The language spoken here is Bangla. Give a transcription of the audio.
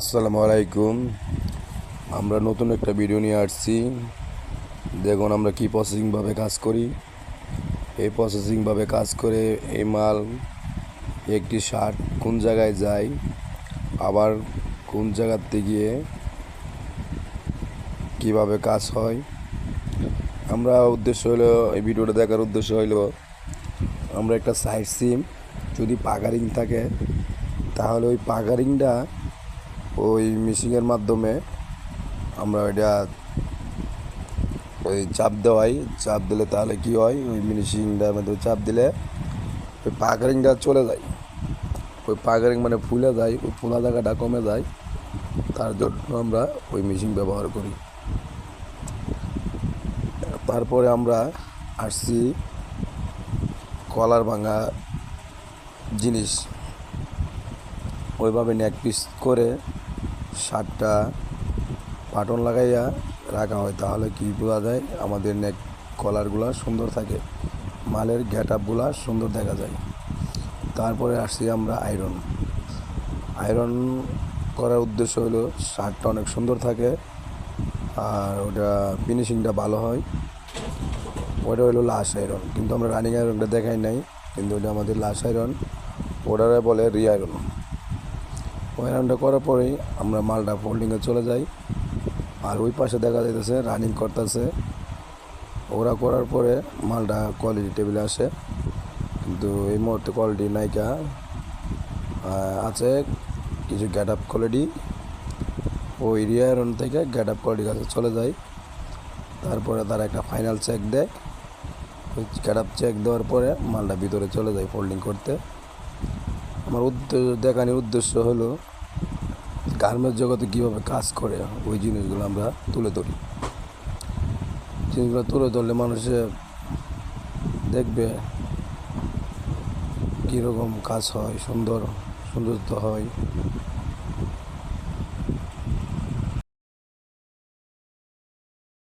আসসালামু আলাইকুম। আমরা নতুন একটা ভিডিও নিয়ে আসছি। দেখুন আমরা কি প্রসেসিংভাবে কাজ করি। এই প্রসেসিংভাবে কাজ করে এই মাল, একটি শার্ট কোন জায়গায় যায়, আবার কোন জায়গাতে গিয়ে কীভাবে কাজ হয়। আমরা উদ্দেশ্য হলো, এই ভিডিওটা দেখার উদ্দেশ্য হলো, আমরা একটা সাইড সিম যদি পাগারিং থাকে, তাহলে ওই পাগারিংটা ওই মেশিনের মাধ্যমে আমরা ওইটা ওই চাপ দেওয়াই। চাপ দিলে তাহলে কি হয়? ওই মেশিনটার মধ্যে চাপ দিলে ওই পাকারিংটা চলে যায়। ওই পাকারিং মানে ফুলে যায়, ওই ফুলা জায়গাটা কমে যায়। তার জন্য আমরা ওই মেশিন ব্যবহার করি। তারপরে আমরা আসছি কলার ভাঙা জিনিস। ওইভাবে নেক পিস করে শার্টটা পাটন লাগাইয়া রাখা হয়, তাহলে কি বোঝা যায়? আমাদের নেক কলারগুলো সুন্দর থাকে, মালের গেট আপগুলো সুন্দর দেখা যায়। তারপরে আসছি আমরা আয়রন আয়রন করার উদ্দেশ্য হলো শার্টটা অনেক সুন্দর থাকে, আর ওটা ফিনিশিংটা ভালো হয়। ওটা হলো লাশ আয়রন কিন্তু আমরা রানিং আয়রনটা দেখাই নাই, কিন্তু ওটা আমাদের লাশ আয়রন ওটারে বলে রি আয়রন ওই রাউন্ডটা করার পরেই আমরা মালটা ফোল্ডিংয়ে চলে যাই। আর ওই পাশে দেখা যাইতেছে রানিং করতেছে। ওরা করার পরে মালটা কোয়ালিটি টেবিলে আসে। কিন্তু এই মুহূর্তে কোয়ালিটি নাইকা আছে কিছু গ্যাট আপ কোয়ালিটি ওই রিয়ারন থেকে গ্যাট আপ কোয়ালিটির কাছে চলে যায় তারপরে তারা একটা ফাইনাল চেক দেয়। ওই গ্যাট আপ চেক দেওয়ার পরে মালটা ভিতরে চলে যায় ফোল্ডিং করতে। আমার উদ্দেশ্য, দেখানোর উদ্দেশ্য হলো গার্মেন্টস জগতে কীভাবে কাজ করে, ওই জিনিসগুলো আমরা তুলে ধরি। জিনিসগুলো তুলে ধরলে মানুষে দেখবে কীরকম কাজ হয়, সুন্দর সুন্দর হয়।